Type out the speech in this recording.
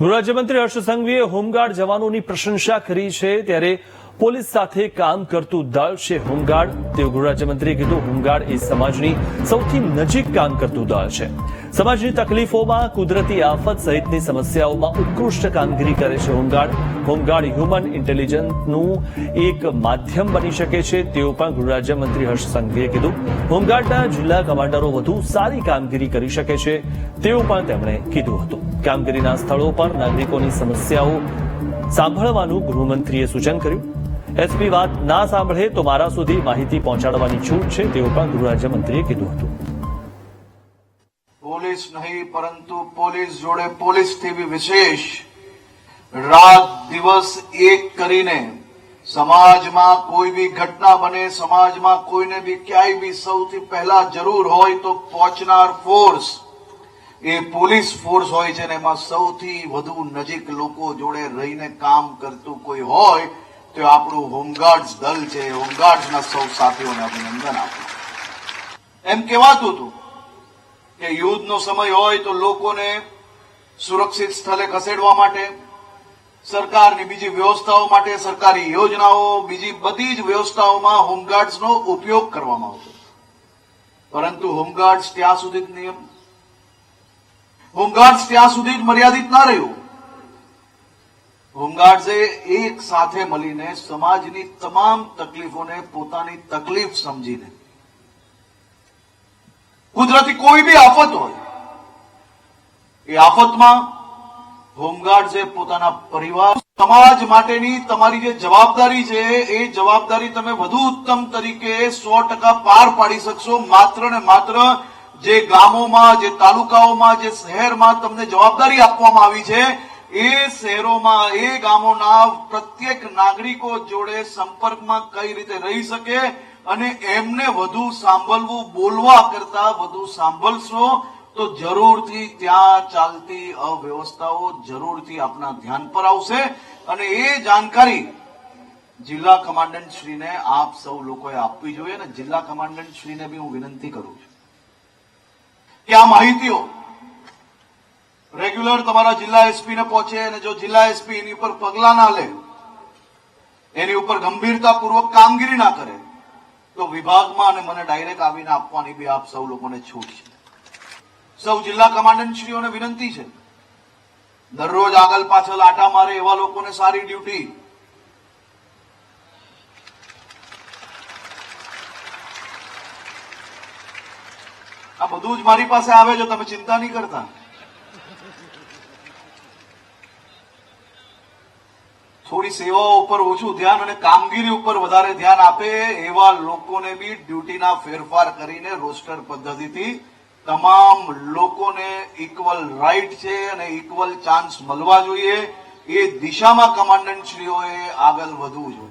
ગૃહરાજ્યમંત્રી હર્ષ સંઘવીએ હોમગાર્ડ જવાનોની પ્રશંસા કરી છે. ત્યારે પોલીસ સાથે કામ કરતું દળ છે હોમગાર્ડ તેવું ગૃહરાજ્યમંત્રીએ કીધું, હોમગાર્ડ એ સમાજની સૌથી નજીક કામ કરતું દળ છે. સમાજની તકલીફોમાં કુદરતી આફત સહિતની સમસ્યાઓમાં ઉત્કૃષ્ટ કામગીરી કરે છે હોમગાર્ડ. હોમગાર્ડ હ્યુમન ઇન્ટેલિજન્સનું એક માધ્યમ બની શકે છે તેવું પણ ગૃહરાજ્યમંત્રી હર્ષ સંઘવીએ કીધું. હોમગાર્ડના જિલ્લા કમાન્ડરો વધુ સારી કામગીરી કરી શકે છે, તેવું પણ તેમણે કીધું હતું. કામગીરીના સ્થળો પર નાગરિકોની સમસ્યાઓ સાંભળવાનું ગૃહમંત્રીએ સૂચન કર્યું. એસપી વાત ના સાંભળે તો મારા સુધી માહિતી પહોંચાડવાની છૂટ છે તેવું પણ ગૃહરાજ્યમંત્રીએ કીધું હતું. પોલીસ નહીં, પરંતુ પોલીસ જોડે પોલીસથી બી વિશેષ રાત દિવસ એક કરીને સમાજમાં કોઈ બી ઘટના બને, સમાજમાં કોઈને બી ક્યાંય બી સૌથી પહેલા જરૂર હોય તો પહોંચનાર ફોર્સ એ પોલીસ ફોર્સ હોય છે ને એમાં સૌથી વધુ નજીક લોકો જોડે રહીને કામ કરતું કોઈ હોય, તો આપણું હોમગાર્ડ્સ દળ છે. હોમગાર્ડ્સના સૌ સાથીઓને અભિનંદન આપું. એમ કહેવાતું હતું કે યુદ્ધનો સમય હોય તો લોકોને સુરક્ષિત સ્થળે ખસેડવા માટે, સરકારની બીજી વ્યવસ્થાઓ માટે, સરકારી યોજનાઓ, બીજી બધી જ વ્યવસ્થાઓમાં હોમગાર્ડ્સનો ઉપયોગ કરવામાં આવતો. પરંતુ હોમગાર્ડ્સ ત્યાં સુધી નિયમ હોમગાર્ડ્સ ત્યાં સુધી જ મર્યાદિત ના રહ્યું. હોમગાર્ડ્સે એક સાથે મળીને સમાજની તમામ તકલીફોને પોતાની તકલીફ સમજીને. કુદરતી કોઈ બી આફત હોય, એ આફતમાં હોમગાર્ડ્સે પોતાના પરિવાર, સમાજ માટેની તમારી જે જવાબદારી છે, એ જવાબદારી તમે વધુ ઉત્તમ તરીકે સો ટકા પાર પાડી શકશો, માત્ર ને માત્ર જે ગામોમાં, જે તાલુકાઓમાં, જે શહેરમાં તમને જવાબદારી આપવામાં આવી છે, એ શહેરોમાં, એ ગામોના પ્રત્યેક નાગરિકો જોડે સંપર્કમાં કઈ રીતે રહી શકે અને એમને વધુ સાંભળવું, બોલવા કરતા વધુ સાંભળશો, તો જરૂરથી ત્યાં ચાલતી અવ્યવસ્થાઓ જરૂરથી આપના ધ્યાન પર આવશે. અને એ જાણકારી જિલ્લા કમાન્ડન્ટ શ્રીને આપ સૌ લોકોએ આપવી જોઈએ અને જિલ્લા કમાન્ડન્ટ શ્રીને બી હું વિનંતી કરું છું. કે આ માહિતીઓ રેગ્યુલર તમારા જિલ્લા એસપી ને પહોંચે અને જો જિલ્લા એસપી એની ઉપર પગલા ના લે, એની ઉપર ગંભીરતાપૂર્વક કામગીરી ના કરે, તો વિભાગમાં અને મને ડાયરેક્ટ આવીને આપવાની બી આપ સૌ લોકોને છૂટ છે. સૌ જિલ્લા કમાન્ડન્ટશ્રીઓને વિનંતી છે. દરરોજ આગળ પાછળ આટા મારે એવા લોકોને સારી ડ્યુટી આ બધું જ મારી પાસે આવે છે, તમે ચિંતા નહીં કરતા. થોડી સેવાઓ ઉપર ઓછું ધ્યાન અને કામગીરી ઉપર વધારે ધ્યાન આપે એવા લોકોને બી ડ્યુટીના ફેરફાર કરીને રોસ્ટર પદ્ધતિથી તમામ લોકોને ઇક્વલ રાઇટ છે અને ઇક્વલ ચાન્સ મળવા જોઈએ. એ દિશામાં કમાન્ડન્ટશ્રીઓએ આગળ વધવું જોઈએ.